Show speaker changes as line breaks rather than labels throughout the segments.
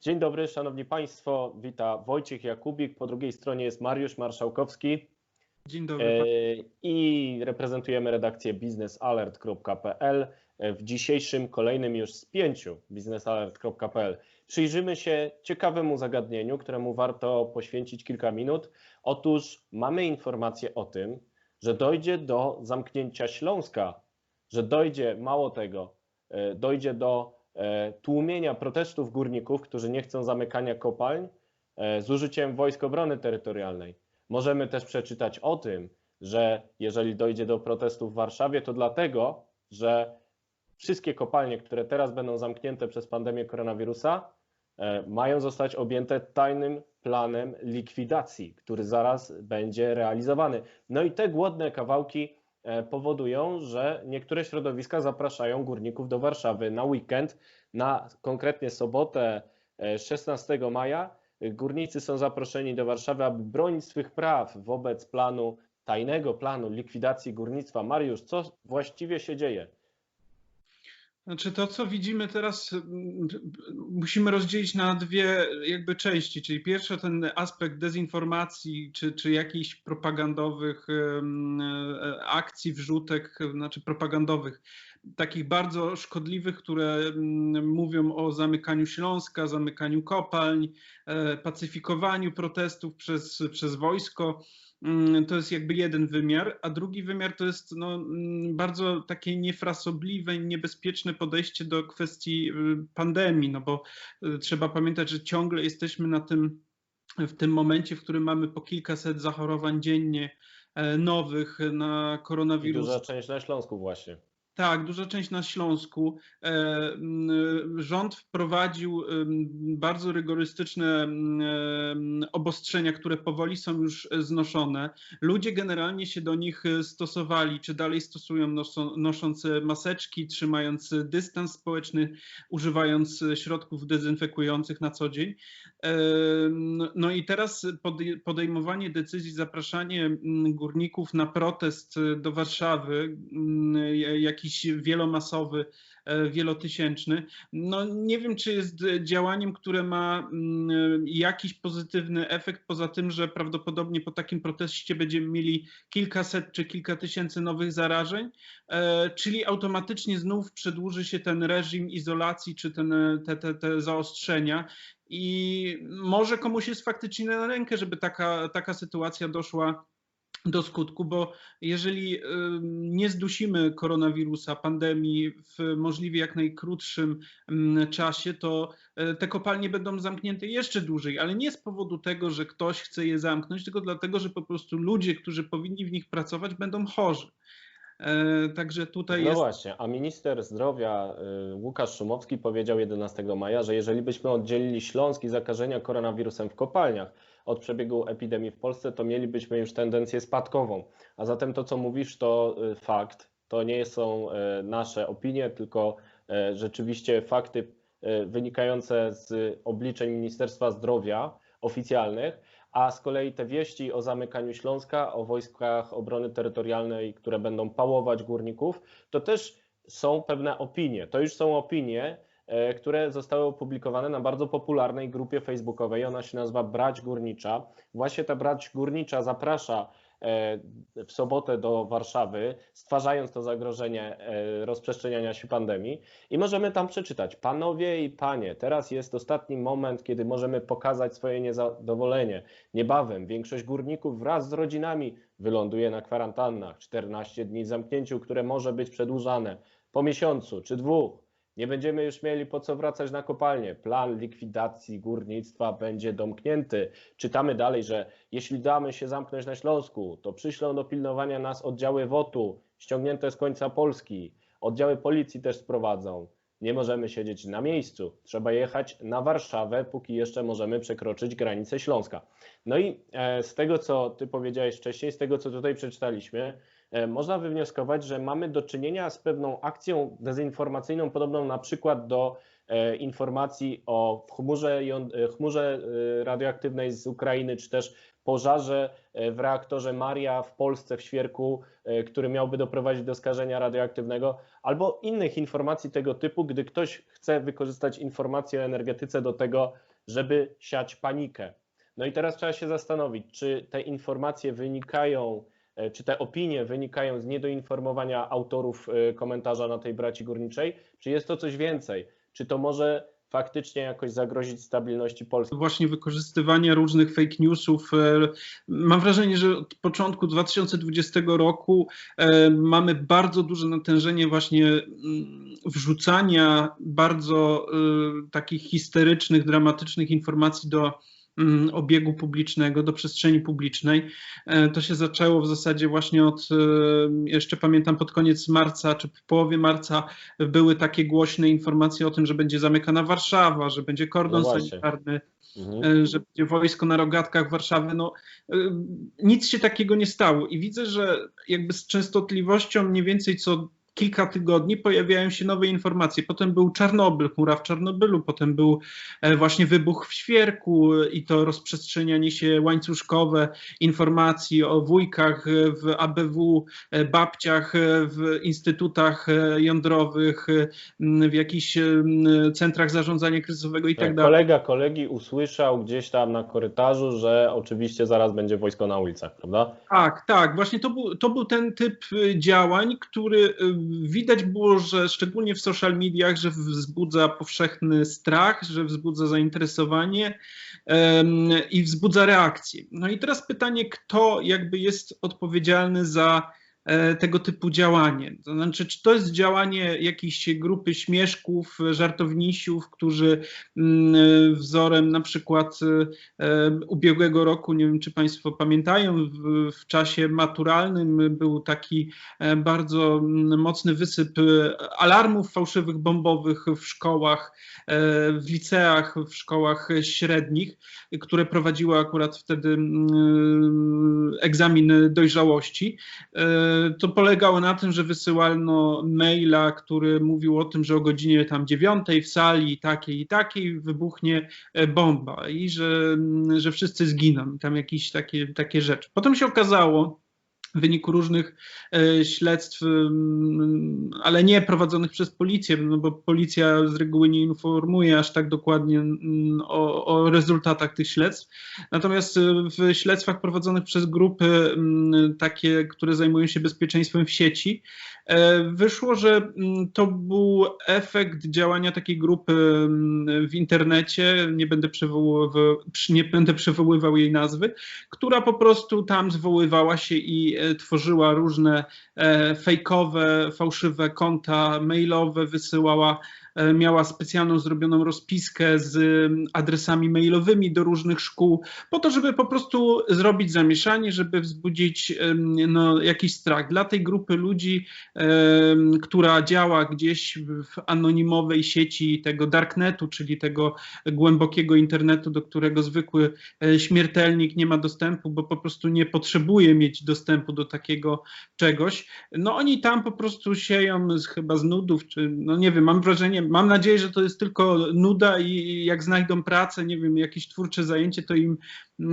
Dzień dobry, szanowni państwo. Wita Wojciech Jakubik. Po drugiej stronie jest Mariusz Marszałkowski.
Dzień dobry.
I reprezentujemy redakcję biznesalert.pl w dzisiejszym kolejnym już spięciu biznesalert.pl. Przyjrzymy się ciekawemu zagadnieniu, któremu warto poświęcić kilka minut. Otóż mamy informację o tym, że dojdzie do zamknięcia Śląska, że dojdzie, mało tego, e, dojdzie do e, tłumienia protestów górników, którzy nie chcą zamykania kopalń e, z użyciem Wojsk Obrony Terytorialnej. Możemy też przeczytać o tym, że jeżeli dojdzie do protestów w Warszawie, to dlatego, że wszystkie kopalnie, które teraz będą zamknięte przez pandemię koronawirusa, mają zostać objęte tajnym planem likwidacji, który zaraz będzie realizowany. No i te głodne kawałki e, powodują, że niektóre środowiska zapraszają górników do Warszawy na weekend, na konkretnie sobotę 16 e, maja. Górnicy są zaproszeni do Warszawy, aby bronić swych praw wobec planu, tajnego planu likwidacji górnictwa. Mariusz, co właściwie się dzieje?
Znaczy to, co widzimy teraz, musimy rozdzielić na dwie jakby części, czyli pierwsza ten aspekt dezinformacji, czy, czy jakichś propagandowych akcji, wrzutek, znaczy propagandowych, takich bardzo szkodliwych, które mówią o zamykaniu Śląska, zamykaniu kopalń, e, pacyfikowaniu protestów przez, przez wojsko. Mm, to jest jakby jeden wymiar, a drugi wymiar to jest no, mm, bardzo takie niefrasobliwe i niebezpieczne podejście do kwestii y, pandemii, no bo y, trzeba pamiętać, że ciągle jesteśmy na tym, w tym momencie, w którym mamy po kilkaset zachorowań dziennie e, nowych na koronawirusa.
Duża część na Śląsku właśnie.
Tak, duża część na Śląsku. E, rząd wprowadził bardzo rygorystyczne obostrzenia, które powoli są już znoszone. Ludzie generalnie się do nich stosowali, czy dalej stosują, nosząc maseczki, trzymając dystans społeczny, używając środków dezynfekujących na co dzień. E, no i teraz podejmowanie decyzji, zapraszanie górników na protest do Warszawy, jakiś jakiś wielomasowy, e, wielotysięczny. No nie wiem, czy jest działaniem, które ma mm, jakiś pozytywny efekt, poza tym, że prawdopodobnie po takim proteście będziemy mieli kilkaset czy kilka tysięcy nowych zarażeń, e, czyli automatycznie znów przedłuży się ten reżim izolacji, czy ten, te, te, te zaostrzenia. I może komuś jest faktycznie na rękę, żeby taka, taka sytuacja doszła do skutku, bo jeżeli nie zdusimy koronawirusa, pandemii w możliwie jak najkrótszym czasie, to e, te kopalnie będą zamknięte jeszcze dłużej, ale nie z powodu tego, że ktoś chce je zamknąć, tylko dlatego, że po prostu ludzie, którzy powinni w nich pracować, będą chorzy.
E, także tutaj no jest... właśnie, a minister zdrowia y, Łukasz Szumowski powiedział 11 maja, że jeżeli byśmy oddzielili Śląski zakażenia koronawirusem w kopalniach, od przebiegu epidemii w Polsce, to mielibyśmy już tendencję spadkową. A zatem to, co mówisz, to y, fakt. To nie są y, nasze opinie, tylko y, rzeczywiście fakty wynikające z obliczeń Ministerstwa Zdrowia oficjalnych, a z kolei te wieści o zamykaniu Śląska, o wojskach obrony terytorialnej, które będą pałować górników, to też są pewne opinie. To już są opinie, które zostały opublikowane na bardzo popularnej grupie facebookowej. Ona się nazywa Brać Górnicza. Właśnie ta Brać Górnicza zaprasza e, w sobotę do Warszawy, stwarzając to zagrożenie e, rozprzestrzeniania się pandemii. I możemy tam przeczytać: Panowie i panie, teraz jest ostatni moment, kiedy możemy pokazać swoje niezadowolenie. Niebawem większość górników wraz z rodzinami wyląduje na kwarantannach. 14 dni zamknięciu, które może być przedłużane po miesiącu czy dwóch. Nie będziemy już mieli po co wracać na kopalnię. Plan likwidacji górnictwa będzie domknięty. Czytamy dalej, że jeśli damy się zamknąć na Śląsku, to przyślą do pilnowania nas oddziały WOT-u, ściągnięte z końca Polski. Oddziały policji też sprowadzą. Nie możemy siedzieć na miejscu. Trzeba jechać na Warszawę, póki jeszcze możemy przekroczyć granicę Śląska. No i e, z tego, co ty powiedziałeś wcześniej, z tego, co tutaj przeczytaliśmy, można wywnioskować, że mamy do czynienia z pewną akcją dezinformacyjną, podobną na przykład do e, informacji o chmurze, e, chmurze radioaktywnej z Ukrainy, czy też pożarze w reaktorze Maria w Polsce, w Świerku, który miałby doprowadzić do skażenia radioaktywnego, albo innych informacji tego typu, gdy ktoś chce wykorzystać informacje o energetyce do tego, żeby siać panikę. No i teraz trzeba się zastanowić, czy te informacje wynikają, e, czy te opinie wynikają z niedoinformowania autorów e, komentarza na tej braci górniczej, czy jest to coś więcej? Czy to może faktycznie jakoś zagrozić stabilności Polski.
Właśnie wykorzystywanie różnych fake newsów. E, mam wrażenie, że od początku 2020 roku mamy bardzo duże natężenie właśnie wrzucania bardzo takich histerycznych, dramatycznych informacji do obiegu publicznego, do przestrzeni publicznej. E, to się zaczęło w zasadzie właśnie od, e, jeszcze pamiętam pod koniec marca, czy w połowie marca były takie głośne informacje o tym, że będzie zamykana Warszawa, że będzie kordon no sanitarny, mhm. E, że będzie wojsko na rogatkach Warszawy. No, nic się takiego nie stało i widzę, że jakby z częstotliwością mniej więcej co kilka tygodni pojawiają się nowe informacje. Potem był Czarnobyl, chmura w Czarnobylu, potem był e, właśnie wybuch w Świerku i to rozprzestrzenianie się łańcuszkowe informacji o wujkach w ABW, e, babciach w instytutach e, jądrowych, w jakichś centrach zarządzania kryzysowego i tak, tak dalej.
Kolega kolegi usłyszał gdzieś tam na korytarzu, że oczywiście zaraz będzie wojsko na ulicach, prawda?
Tak, tak. Właśnie to był, to był ten typ działań, który widać było, że szczególnie w social mediach, że wzbudza powszechny strach, że wzbudza zainteresowanie i wzbudza reakcję. No i teraz pytanie, kto jakby jest odpowiedzialny za tego typu działanie. To znaczy, czy to jest działanie jakiejś grupy śmieszków, żartownisiów, którzy mm, wzorem na przykład e, ubiegłego roku, nie wiem czy Państwo pamiętają, w, czasie maturalnym był taki e, bardzo mm, mocny wysyp alarmów fałszywych bombowych w szkołach, w liceach, w szkołach średnich, które prowadziły akurat wtedy mm, egzamin dojrzałości to polegało na tym, że wysyłano maila, który mówił o tym, że o godzinie tam dziewiątej w sali takiej i takiej wybuchnie e, bomba i że, że wszyscy zginą, tam jakieś takie, takie rzeczy. Potem się okazało, w wyniku różnych e, śledztw, ale nie prowadzonych przez policję, no bo policja z reguły nie informuje aż tak dokładnie o, o, rezultatach tych śledztw. Natomiast e, w śledztwach prowadzonych przez grupy takie, które zajmują się bezpieczeństwem w sieci, e, wyszło, że to był efekt działania takiej grupy w internecie, nie będę przywoływał, nie będę przywoływał jej nazwy, która po prostu tam zwoływała się i tworzyła różne e, fejkowe, fałszywe konta mailowe, wysyłała E, miała specjalną zrobioną rozpiskę z adresami mailowymi do różnych szkół, po to, żeby po prostu zrobić zamieszanie, żeby wzbudzić no, jakiś strach. Dla tej grupy ludzi, która działa gdzieś w anonimowej sieci tego darknetu, czyli tego głębokiego internetu, do którego zwykły e, śmiertelnik nie ma dostępu, bo po prostu nie potrzebuje mieć dostępu do takiego czegoś. No oni tam po prostu sieją z, chyba z nudów, czy no nie wiem, mam wrażenie, mam nadzieję, że to jest tylko nuda i jak znajdą pracę, nie wiem, jakieś twórcze zajęcie, to im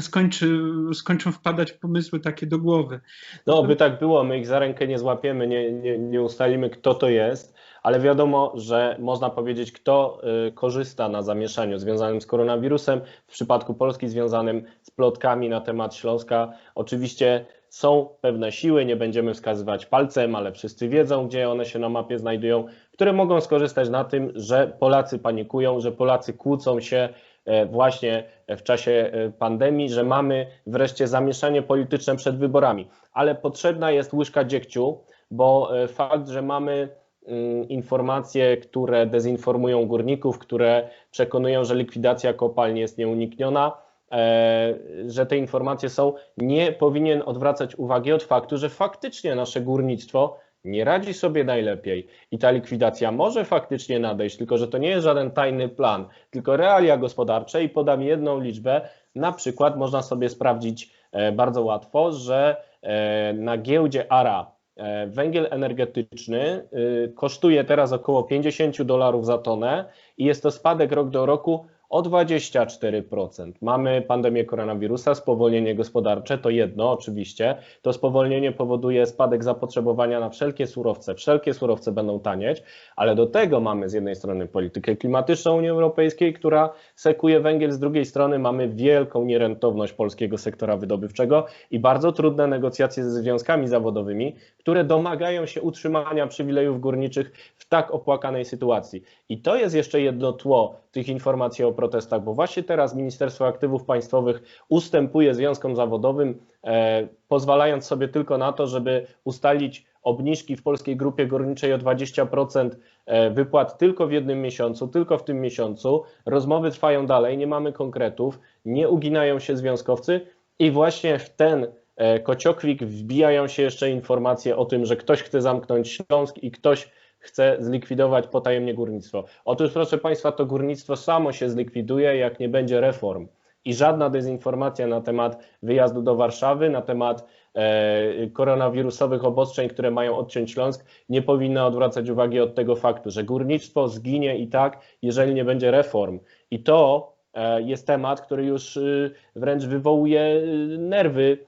skończy, skończą wpadać pomysły takie do głowy.
No, by tak było, my ich za rękę nie złapiemy, nie, nie, nie ustalimy, kto to jest, ale wiadomo, że można powiedzieć, kto y, korzysta na zamieszaniu związanym z koronawirusem, w przypadku Polski związanym z plotkami na temat Śląska. Oczywiście są pewne siły, nie będziemy wskazywać palcem, ale wszyscy wiedzą, gdzie one się na mapie znajdują, które mogą skorzystać na tym, że Polacy panikują, że Polacy kłócą się e, właśnie w czasie e, pandemii, że mamy wreszcie zamieszanie polityczne przed wyborami. Ale potrzebna jest łyżka dziegciu, bo e, fakt, że mamy mm, informacje, które dezinformują górników, które przekonują, że likwidacja kopalni jest nieunikniona, że te informacje są, nie powinien odwracać uwagi od faktu, że faktycznie nasze górnictwo nie radzi sobie najlepiej i ta likwidacja może faktycznie nadejść, tylko że to nie jest żaden tajny plan, tylko realia gospodarcze i podam jedną liczbę, na przykład można sobie sprawdzić e, bardzo łatwo, że e, na giełdzie ARA węgiel energetyczny kosztuje teraz około 50 dolarów za tonę i jest to spadek rok do roku o 24%. Mamy pandemię koronawirusa, spowolnienie gospodarcze, to jedno oczywiście. To spowolnienie powoduje spadek zapotrzebowania na wszelkie surowce. Wszelkie surowce będą tanieć, ale do tego mamy z jednej strony politykę klimatyczną Unii Europejskiej, która sekuje węgiel, z drugiej strony mamy wielką nierentowność polskiego sektora wydobywczego i bardzo trudne negocjacje ze związkami zawodowymi, które domagają się utrzymania przywilejów górniczych w tak opłakanej sytuacji. I to jest jeszcze jedno tło tych informacji o protestach, bo właśnie teraz Ministerstwo Aktywów Państwowych ustępuje związkom zawodowym, e, pozwalając sobie tylko na to, żeby ustalić obniżki w polskiej grupie górniczej o 20% e, wypłat tylko w jednym miesiącu, tylko w tym miesiącu. Rozmowy trwają dalej, nie mamy konkretów, nie uginają się związkowcy i właśnie w ten e, kociokwik wbijają się jeszcze informacje o tym, że ktoś chce zamknąć Śląsk i ktoś chce zlikwidować potajemnie górnictwo. Otóż, proszę Państwa, to górnictwo samo się zlikwiduje, jak nie będzie reform. I żadna dezinformacja na temat wyjazdu do Warszawy, na temat e, koronawirusowych obostrzeń, które mają odciąć Śląsk, nie powinna odwracać uwagi od tego faktu, że górnictwo zginie i tak, jeżeli nie będzie reform. I to e, jest temat, który już y, wręcz wywołuje y, nerwy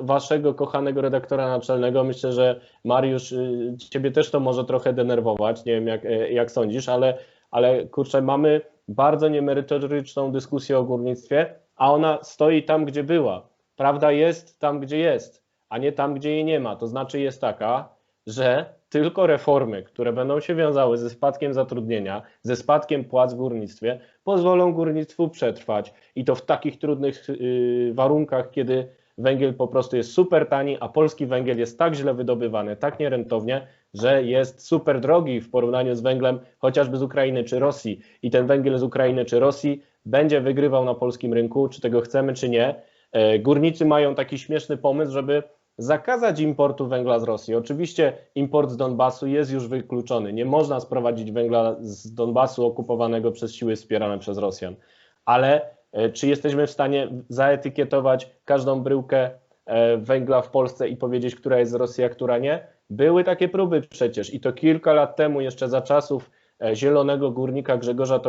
waszego kochanego redaktora naczelnego. Myślę, że Mariusz, y, ciebie też to może trochę denerwować, nie wiem jak, e, jak sądzisz, ale, ale kurczę, mamy bardzo niemerytoryczną dyskusję o górnictwie, a ona stoi tam, gdzie była. Prawda jest tam, gdzie jest, a nie tam, gdzie jej nie ma. To znaczy jest taka, że tylko reformy, które będą się wiązały ze spadkiem zatrudnienia, ze spadkiem płac w górnictwie, pozwolą górnictwu przetrwać i to w takich trudnych y, warunkach, kiedy węgiel po prostu jest super tani, a polski węgiel jest tak źle wydobywany, tak nierentownie, że jest super drogi w porównaniu z węglem chociażby z Ukrainy czy Rosji. I ten węgiel z Ukrainy czy Rosji będzie wygrywał na polskim rynku, czy tego chcemy, czy nie. E, górnicy mają taki śmieszny pomysł, żeby zakazać importu węgla z Rosji. Oczywiście import z Donbasu jest już wykluczony. Nie można sprowadzić węgla z Donbasu okupowanego przez siły wspierane przez Rosjan. Ale czy jesteśmy w stanie zaetykietować każdą bryłkę e, węgla w Polsce i powiedzieć, która jest z Rosji, a która nie? Były takie próby przecież i to kilka lat temu, jeszcze za czasów e, zielonego górnika Grzegorza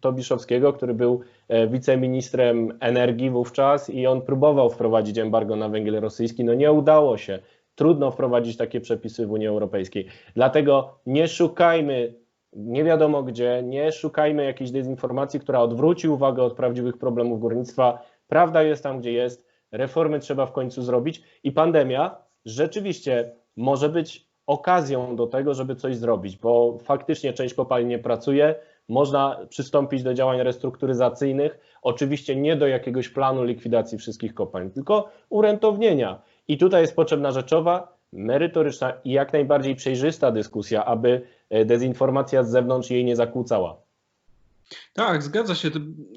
Tobiszowskiego, który był wiceministrem energii wówczas i on próbował wprowadzić embargo na węgiel rosyjski. No nie udało się. Trudno wprowadzić takie przepisy w Unii Europejskiej. Dlatego nie szukajmy nie wiadomo gdzie, nie szukajmy jakiejś dezinformacji, która odwróci uwagę od prawdziwych problemów górnictwa. Prawda jest tam, gdzie jest, reformy trzeba w końcu zrobić. I pandemia rzeczywiście może być okazją do tego, żeby coś zrobić, bo faktycznie część kopalni nie pracuje, można przystąpić do działań restrukturyzacyjnych, oczywiście nie do jakiegoś planu likwidacji wszystkich kopalń, tylko urentownienia. I tutaj jest potrzebna rzeczowa, merytoryczna i jak najbardziej przejrzysta dyskusja, aby e, dezinformacja z zewnątrz jej nie zakłócała.
Tak, zgadza się,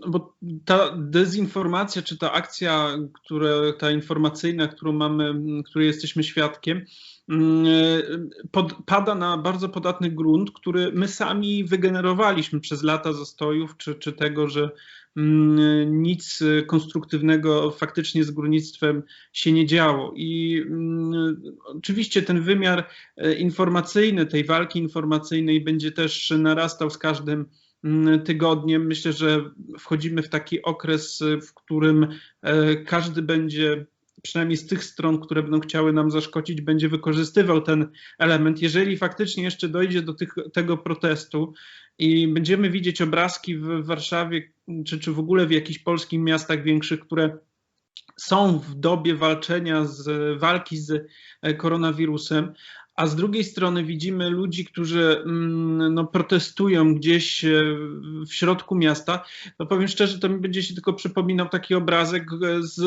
bo ta dezinformacja, czy ta akcja, które, ta informacyjna, którą mamy, której jesteśmy świadkiem, mm, pod, pada na bardzo podatny grunt, który my sami wygenerowaliśmy przez lata zastojów, czy, czy tego, że Mm, nic konstruktywnego faktycznie z górnictwem się nie działo. I mm, oczywiście ten wymiar e, informacyjny, tej walki informacyjnej będzie też narastał z każdym mm, tygodniem. Myślę, że wchodzimy w taki okres, w którym e, każdy będzie przynajmniej z tych stron, które będą chciały nam zaszkodzić, będzie wykorzystywał ten element. Jeżeli faktycznie jeszcze dojdzie do tych, tego protestu i będziemy widzieć obrazki w Warszawie, czy, czy w ogóle w jakichś polskich miastach większych, które są w dobie walczenia z walki z koronawirusem, a z drugiej strony widzimy ludzi, którzy mm, no, protestują gdzieś e, w środku miasta, no powiem szczerze, to mi będzie się tylko przypominał taki obrazek z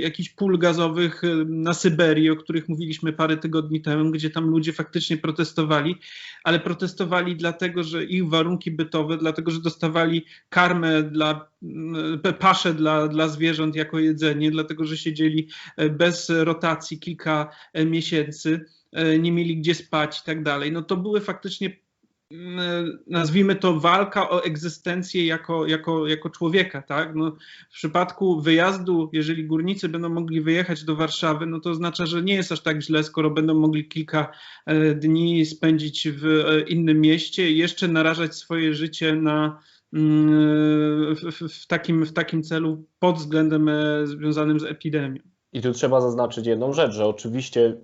jakichś pól gazowych e, na Syberii, o których mówiliśmy parę tygodni temu, gdzie tam ludzie faktycznie protestowali, ale protestowali dlatego, że ich warunki bytowe, dlatego, że dostawali karmę dla mm, pasze dla, dla zwierząt jako jedzenie, dlatego, że siedzieli e, bez rotacji kilka miesięcy. E, nie mieli gdzie spać i tak dalej. No to były faktycznie mm, nazwijmy to walka o egzystencję jako, jako, jako człowieka, tak? No, w przypadku wyjazdu, jeżeli górnicy będą mogli wyjechać do Warszawy, no to oznacza, że nie jest aż tak źle, skoro będą mogli kilka e, dni spędzić w e, innym mieście i jeszcze narażać swoje życie na, mm, w, w, takim, w takim celu pod względem e, związanym z epidemią.
I tu trzeba zaznaczyć jedną rzecz, że oczywiście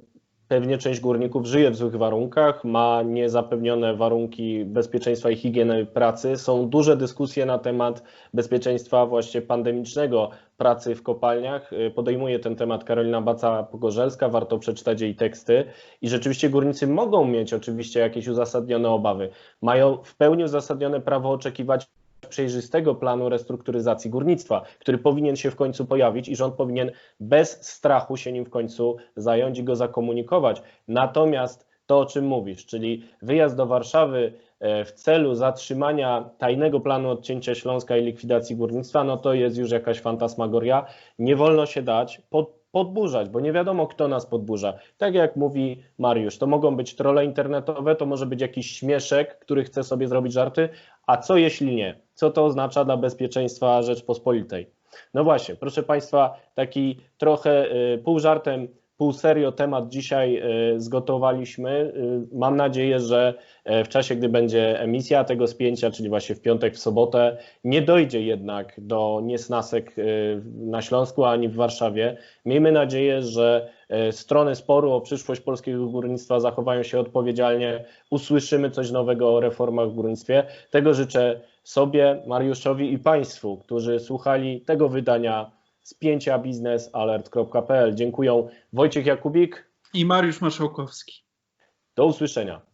pewnie część górników żyje w złych warunkach, ma niezapewnione warunki bezpieczeństwa i higieny pracy. Są duże dyskusje na temat bezpieczeństwa właśnie pandemicznego pracy w kopalniach. Podejmuje ten temat Karolina Baca-Pogorzelska, warto przeczytać jej teksty. I rzeczywiście górnicy mogą mieć oczywiście jakieś uzasadnione obawy. Mają w pełni uzasadnione prawo oczekiwać przejrzystego planu restrukturyzacji górnictwa, który powinien się w końcu pojawić i rząd powinien bez strachu się nim w końcu zająć i go zakomunikować. Natomiast to, o czym mówisz, czyli wyjazd do Warszawy e, w celu zatrzymania tajnego planu odcięcia Śląska i likwidacji górnictwa, no to jest już jakaś fantasmagoria. Nie wolno się dać pod, podburzać, bo nie wiadomo, kto nas podburza. Tak jak mówi Mariusz, to mogą być trole internetowe, to może być jakiś śmieszek, który chce sobie zrobić żarty, a co jeśli nie? Co to oznacza dla bezpieczeństwa Rzeczpospolitej? No właśnie, proszę Państwa, taki trochę y, pół żartem, pół serio temat dzisiaj y, zgotowaliśmy. Y, mam nadzieję, że w czasie, gdy będzie emisja tego spięcia, czyli właśnie w piątek, w sobotę, nie dojdzie jednak do niesnasek na Śląsku ani w Warszawie. Miejmy nadzieję, że strony sporu o przyszłość polskiego górnictwa zachowają się odpowiedzialnie, usłyszymy coś nowego o reformach w górnictwie. Tego życzę sobie, Mariuszowi i Państwu, którzy słuchali tego wydania spięcia biznesalert.pl. Dziękuję Wojciech Jakubik
i Mariusz Maszałkowski.
Do usłyszenia.